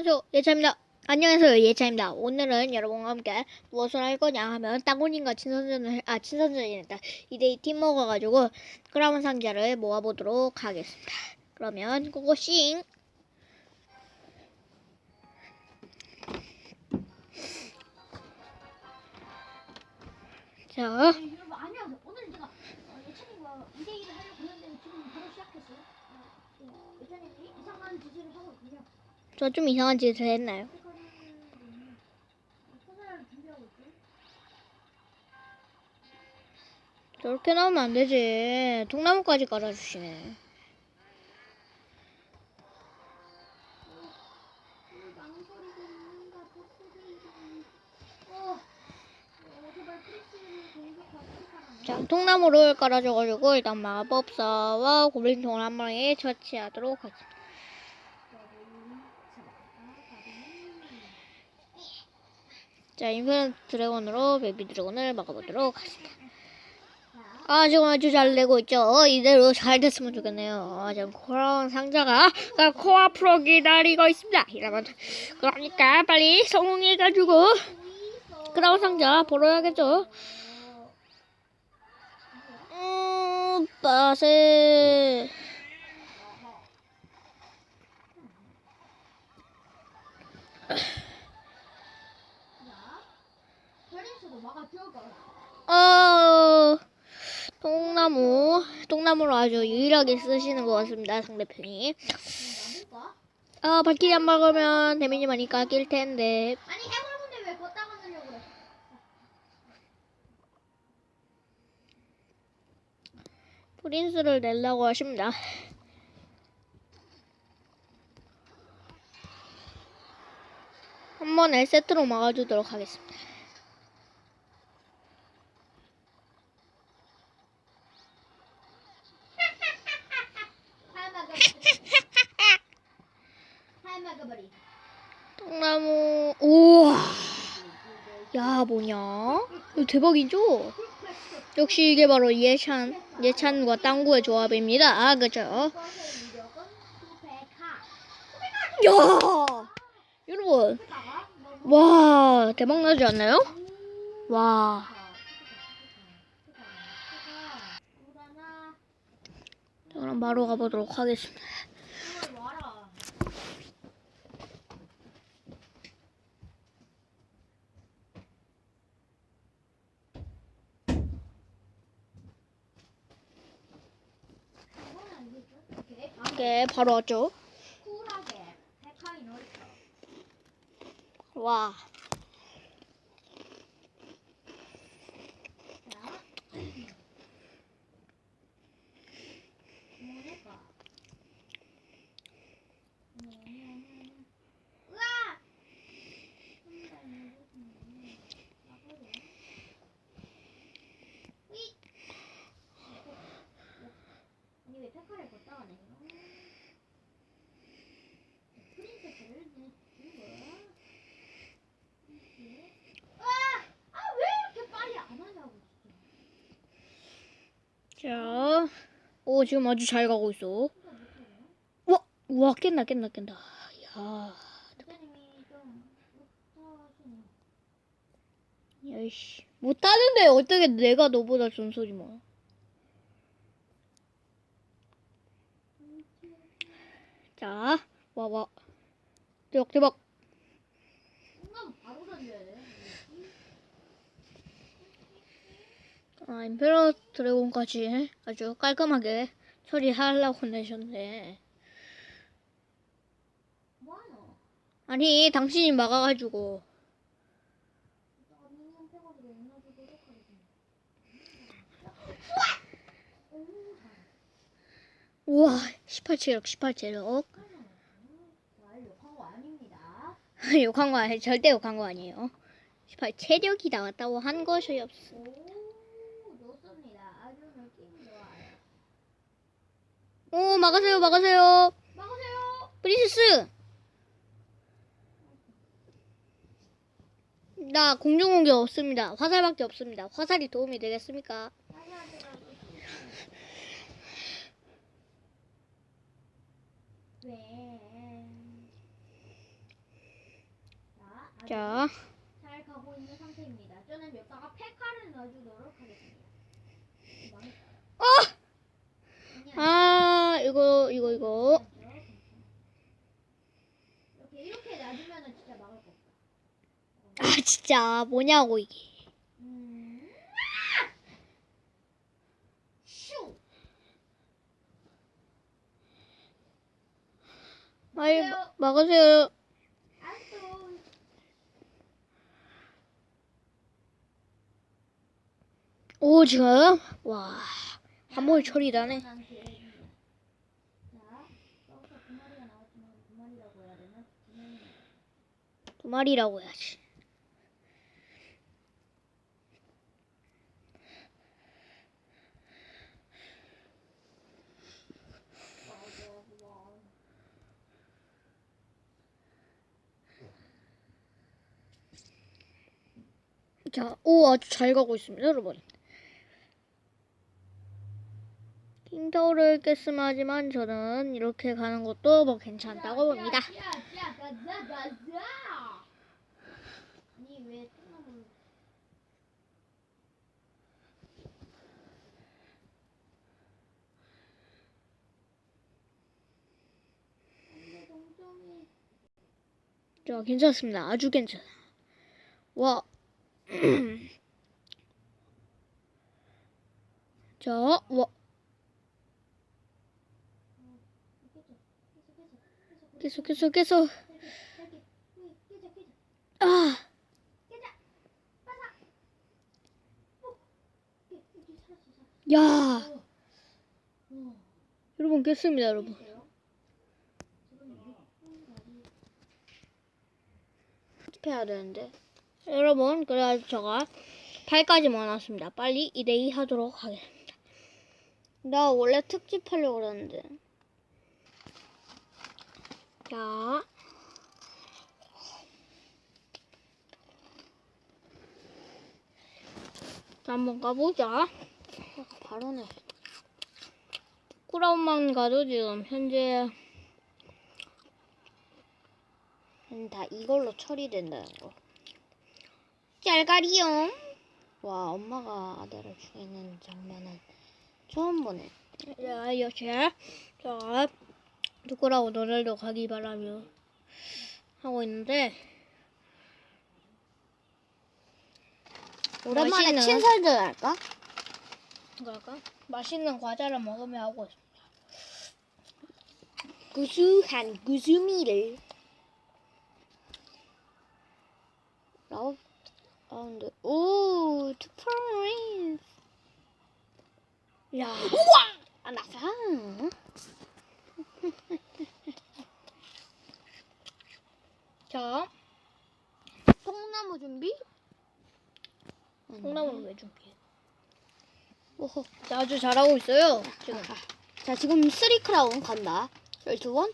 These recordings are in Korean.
안녕하세요 예차입니다. 안녕하세요 예차입니다. 오늘은 여러분과 함께 무엇을 할 거냐 하면 땅콩님과 친선전을 해- 아 친선전이랬다. 2대2 팀 먹어가지고 크라운 상자를 모아보도록 하겠습니다. 그러면 고고싱! 자. 어, 예찬이와 2대1을 하려고 했는데 지금 바로 시작했어요. 어, 이상한 짓을 하고 있고요. 저 좀 이상한 짓을 했나요? 저렇게 나오면 안 되지 통나무까지 깔아주시네. 자 통나무를 깔아줘가지고 일단 마법사와 고블린통을 한 마리 처치하도록 하겠습니다 자, 인피니트 드래곤으로 베이비 드래곤을 막아보도록 하겠습니다. 아, 지금 아주 잘 내고 있죠? 어, 이대로 잘 됐으면 좋겠네요. 아, 지금 코라운 상자가 아, 코앞으로 기다리고 있습니다. 이러면, 그러니까 빨리 성공해가지고 크라운 상자 보러 야겠죠? 음, 빠세. 프리스도 막아줘가. 어, 통나무, 통나무를 아주 유일하게 쓰시는 것 같습니다, 상대편이. 아, 발키리 안 막으면 데미지 많이 깎일 텐데. 아니 해골문데 왜 걷다가 넣으려고 그래? 프린스를 내려고 하십니다. 한 번에 세트로 막아주도록 하겠습니다. 하마가 하마가버리. 통나무, 우와. 야, 뭐냐? 이거 대박이죠? 역시 이게 바로 예찬, 예찬과 땅구의 조합입니다. 아, 그죠? 야! 여러분, 와, 대박 나지 않나요? 와. 그럼 바로 가보도록 하겠습니다. 이걸 와라. 이건 알겠죠? 오케이. 바로 왔죠? 쿨하게. 와. 자. 뭐 할까? 으아! 으이! 아니 왜 페카를 걷다 가네 프린세스를 내 거야? 아! 아, 왜 이렇게 빨리 안 하냐고, 진짜. 자. 오, 지금 아주 잘 가고 있어. 와, 와, 깬다, 깬다, 깬다. 야. 야이씨. 못하는데 어떻게 내가 너보다 전소리 뭐. 자, 와, 와. 대박, 대박. 순간 바로 던져야 돼. 아, 임페러 드래곤까지 아주 깔끔하게 처리하려고 내셨네. 아니, 당신이 막아가지고. 우와, 18체력, 18체력. 잘 욕한 거 아닙니다. 욕한 거 아니, 절대 욕한 거 아니에요. 18체력이 나왔다고 한 것이 없어. 오, 좋습니다. 아주 느낌이 좋아요. 오, 막으세요, 막으세요. 막으세요! 프린세스! 나 공중 공격 없습니다. 화살밖에 없습니다. 화살이 도움이 되겠습니까? 왜? 자, 잘 가고 있는 상태입니다. 저는 여기다가 페카를 넣어주도록 하겠습니다. 아니야. 아, 이거, 이거, 이거. 이렇게 이렇게 놔주면은 진짜 막을 거 없다. 아, 진짜, 뭐냐고, 이게. 음. 슈. 아이, 막으세요. 알았어. 오, 지금? 와, 한몰 처리 나네. 난 기회입니다. 자, 여기서 두 마리가 나왔지만 두 마리라고 해야 되나? 두 마리. 두 마리라고 해야지. 자, 오, 아주 잘 가고 있습니다, 여러분. 킹타워를 깼으면 하지만 저는 이렇게 가는 것도 뭐 괜찮다고 봅니다. 자, 괜찮습니다. 아주 괜찮아. 와. 자, 와. 계속, 계속, 계속. 아. 야. 여러분, 깼습니다, 여러분. 보세요. 지금 이게 해야 되는데. 여러분, 그래가지고 제가 8까지 모아놨습니다. 빨리 2대2 하도록 하겠습니다. 나 원래 특집 하려고 그랬는데. 자. 자, 한번 가보자. 어, 바로네. 부끄러움만 가도 지금 현재 음, 다 이걸로 처리된다는 거. 짤가리용. 와, 엄마가 아들을 죽이는 장면은 처음 보네. 자, 여체. 자, 누구라고 너를도 가기 바라며 하고 있는데. 오랜만에 맛있는- 친설전 할까? 그럴까? 맛있는 과자를 먹으며 하고 있습니다. 구수한 구수미를 라우 라운드 오 투퍼레인스 야, 아 나사 자, 통나무 준비? 콩나물 왜 준비해? 오호 자, 아주 잘하고 있어요. 지금. 자 지금 쓰리 크라운 간다 열두 원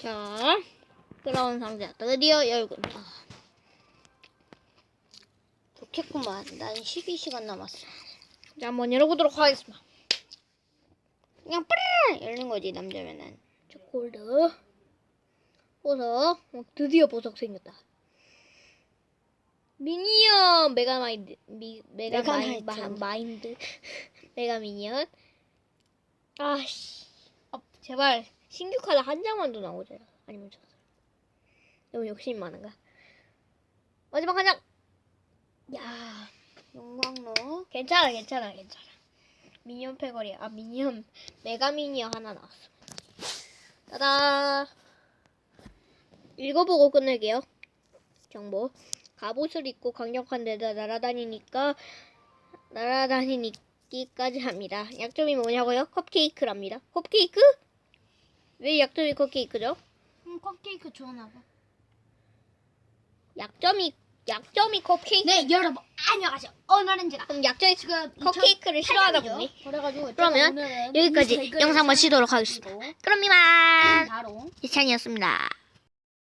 자, 끌어온 상자 드디어 열고. 아, 좋겠구만 난 12시간 남았어 자, 한번 열어보도록 하겠습니다. 그냥 빠르르 열는 거지 남자면은 자, 골드. 보석. 어, 드디어 보석 생겼다. 미니언 메가 마인드 미, 메가 마인, 마. 마인드 메가 미니언 아씨 아, 제발 신규 카드 한 장만 더 나오자 아니면 졌어 너무 욕심 많은가 마지막 한 장 야 용광로 괜찮아 괜찮아 괜찮아. 미니언 패거리 아 미니언. 메가 미니언 하나 나왔어. 따다. 읽어보고 끝낼게요. 정보. 갑옷을 입고 강력한 데다 날아다니니까 날아다니기까지 합니다. 약점이 뭐냐고요? 컵케이크랍니다. 컵케이크? 왜 약점이 컵케이크죠? 음, 컵케이크 좋아나 봐. 약점이 약점이 컵케이크? 네, 여러분 안녕하세요. 오늘은 제가 그럼 약점이 지금 컵케이크를 싫어하다 보니 그래가지고 그러면 여기까지 이 백을 영상 마치도록 사서 하겠습니다. 그럼 이만. 바로 이찬이었습니다